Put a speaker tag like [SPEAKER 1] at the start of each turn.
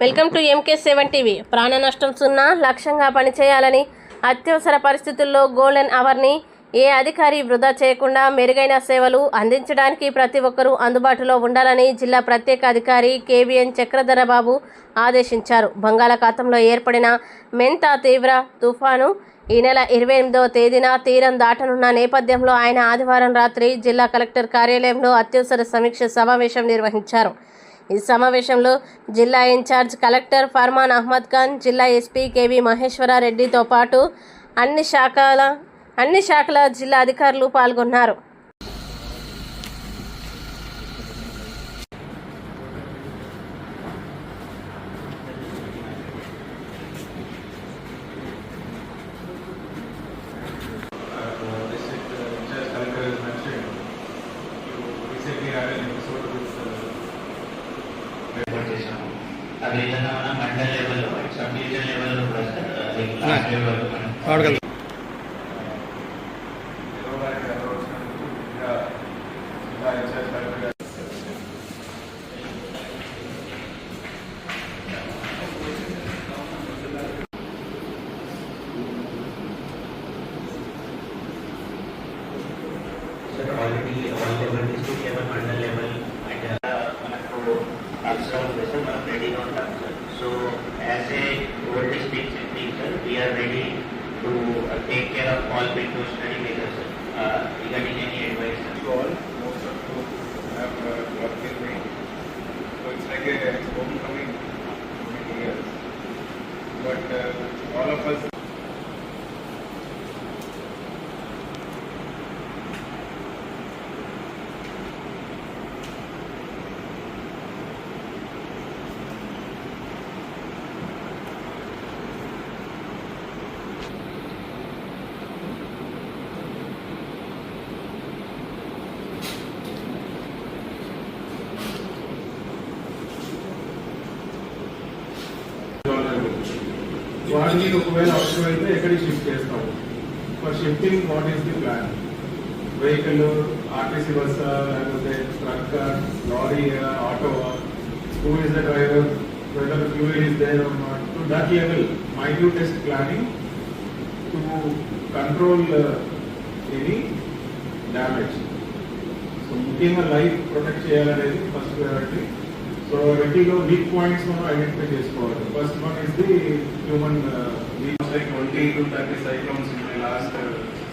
[SPEAKER 1] Welcome to MK seven TV. ప్రాణ నష్టం సున్నా లక్ష్యంగా పనిచేయాలని అత్యవసర పరిస్థితుల్లో గోల్డెన్ అవర్ని ఏ అధికారి వృధా చేయకుండా మెరుగైన సేవలు అందించడానికి ప్రతి ఒక్కరూ అందుబాటులో ఉండాలని జిల్లా ప్రత్యేక అధికారి కేవీఎన్ చక్రధరబాబు ఆదేశించారు. బంగాళాఖాతంలో ఏర్పడిన మెంతా తీవ్ర తుఫాను ఈ నెల ఇరవై ఎనిమిదవ తేదీన తీరం దాటనున్న నేపథ్యంలో ఆయన ఆదివారం రాత్రి జిల్లా కలెక్టర్ కార్యాలయంలో అత్యవసర సమీక్ష సమావేశం నిర్వహించారు. ఈ సమావేశంలో జిల్లా in charge collector Farman Ahmed Khan జిల్లా ఎస్పీ కేవీ మహేశ్వరారెడ్డితో పాటు అన్ని శాఖల అన్ని శాఖల జిల్లా అధికారులు పాల్గొన్నారు.
[SPEAKER 2] రిపోర్ట్ చేసాము అదే విధంగా మనం మండల్ లెవెల్లో సబ్ డివిజన్ లెవెల్లో కూడా సార్ లైక్ లాస్ట్ లెవెల్ మనం already all level district mandal So as a world distinction teacher, we are ready to uh, take care of all window study makers uh, regarding any advice.
[SPEAKER 3] You all, most of you have uh, worked with me. So it's like a homecoming for many years. But uh, all of us వాడిని ఒకవేళ అవసరమైతే ఎక్కడికి shift చేస్తాము for shifting what is the plan vehicle RTC బస్సా లేకపోతే truck lorry auto who is the driver whether fuel is there or not to that level minutest planning to control any damage so ముఖ్యంగా life protect చేయాలనేది first priority so రెడ్డిలో weak points మనం identify చేసుకోవాలి. First one is the human weak like twenty to thirty cyclones last